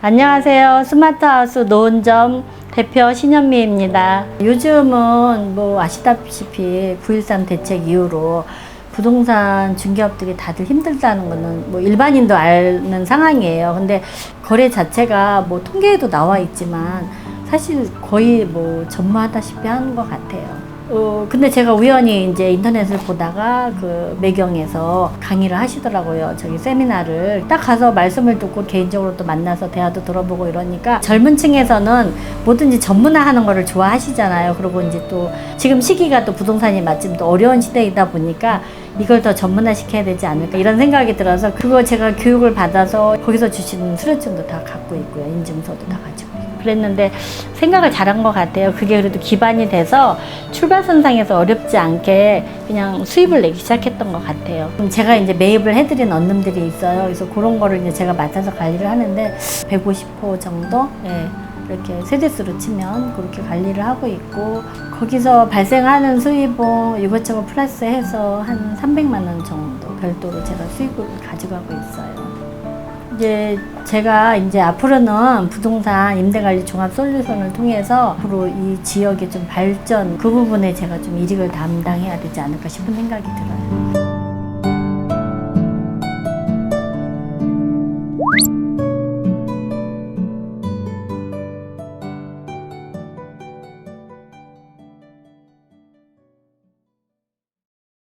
안녕하세요. 스마트하우스 노은점 대표 신현미입니다. 요즘은 뭐 아시다시피 9.13 대책 이후로 부동산 중개업들이 다들 힘들다는 거는 뭐 일반인도 아는 상황이에요. 근데 거래 자체가 뭐 통계에도 나와 있지만 사실 거의 뭐 전무하다시피 하는 것 같아요. 어, 근데 제가 우연히 이제 인터넷을 보다가 그 매경에서 강의를 하시더라고요. 저기 세미나를. 딱 가서 말씀을 듣고 개인적으로 또 만나서 대화도 들어보고 이러니까 젊은 층에서는 뭐든지 전문화 하는 거를 좋아하시잖아요. 그리고 이제 또 지금 시기가 또 부동산이 마침 또 어려운 시대이다 보니까 이걸 더 전문화 시켜야 되지 않을까 이런 생각이 들어서 그거 제가 교육을 받아서 거기서 주시는 수료증도 다 갖고 있고요. 인증서도 다 가지고 있고. 그랬는데 생각을 잘한 것 같아요. 그게 그래도 기반이 돼서 출발 선상에서 어렵지 않게 그냥 수입을 내기 시작했던 것 같아요. 그럼 제가 이제 매입을 해드린 언님들이 있어요. 그래서 그런 거를 이제 제가 맡아서 관리를 하는데 150호 정도? 예. 이렇게 세대수로 치면 그렇게 관리를 하고 있고 거기서 발생하는 수입은 이것저것 플러스해서 한 300만 원 정도 별도로 제가 수입을 가져가고 있어요. 이제 제가 이제 앞으로는 부동산 임대관리 종합 솔루션을 통해서 앞으로 이 지역의 좀 발전 그 부분에 제가 좀 이익을 담당해야 되지 않을까 싶은 생각이 들어요.